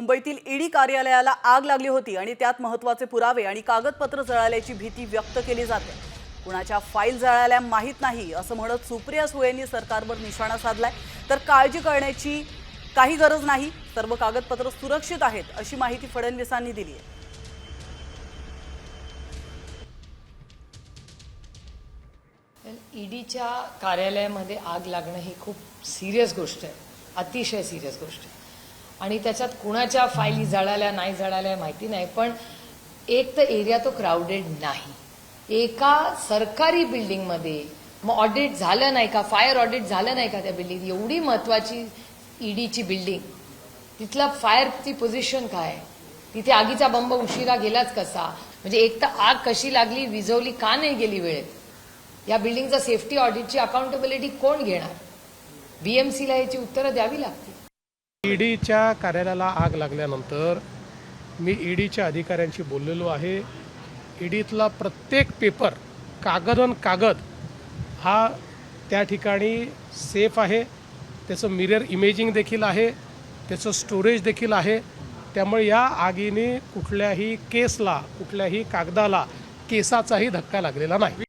मुंबईतील ईडी कार्यालयाला आग लागली होती आणि त्यात महत्त्वाचे पुरावे आणि कागदपत्र जळाल्याची भीती व्यक्त केली जाते. कुणाच्या फाईल जळाल्या माहीत नाही असं म्हणत सुप्रिया सुळेंनी सरकारवर निशाणा साधलाय. तर काळजी करण्याची काही गरज नाही सर्व कागदपत्र सुरक्षित आहेत अशी माहिती फडणवीसांनी दिली आहे. ईडीच्या कार्यालयामध्ये आग लागणं ही खूप सिरियस गोष्ट आहे अतिशय सिरियस गोष्ट आहे. आणि त्याच्यात कुणाच्या फाईली जळाल्या नाही जळाल्या माहिती नाही पण एक तर एरिया तो क्राऊडेड नाही. एका सरकारी बिल्डिंगमध्ये मग ऑडिट झालं नाही का? फायर ऑडिट झालं नाही का त्या बिल्डिंग एवढी महत्वाची ईडीची बिल्डिंग तिथला फायरची पोझिशन काय? तिथे आगीचा बंब उशिरा गेलाच कसा? म्हणजे एक तर आग कशी लागली विझवली का नाही गेली वेळेत या बिल्डिंगचा सेफ्टी ऑडिटची अकाउंटेबिलिटी कोण घेणार? बीएमसीला याची उत्तरं द्यावी लागतील. ईडीच्या कार्यालयाला आग लागल्यानंतर मी ईडीच्या अधिकाऱ्यांशी बोललेलो आहे. ईडीतला प्रत्येक पेपर कागद अन कागद हा त्या ठिकाणी सेफ आहे. त्याचं मिरर इमेजिंग देखील आहे. त्याचं स्टोरेज देखील आहे. त्यामुळे या आगीने कुठल्याही केसला कुठल्याही कागदाला केसाचाही धक्का लागलेला नाही.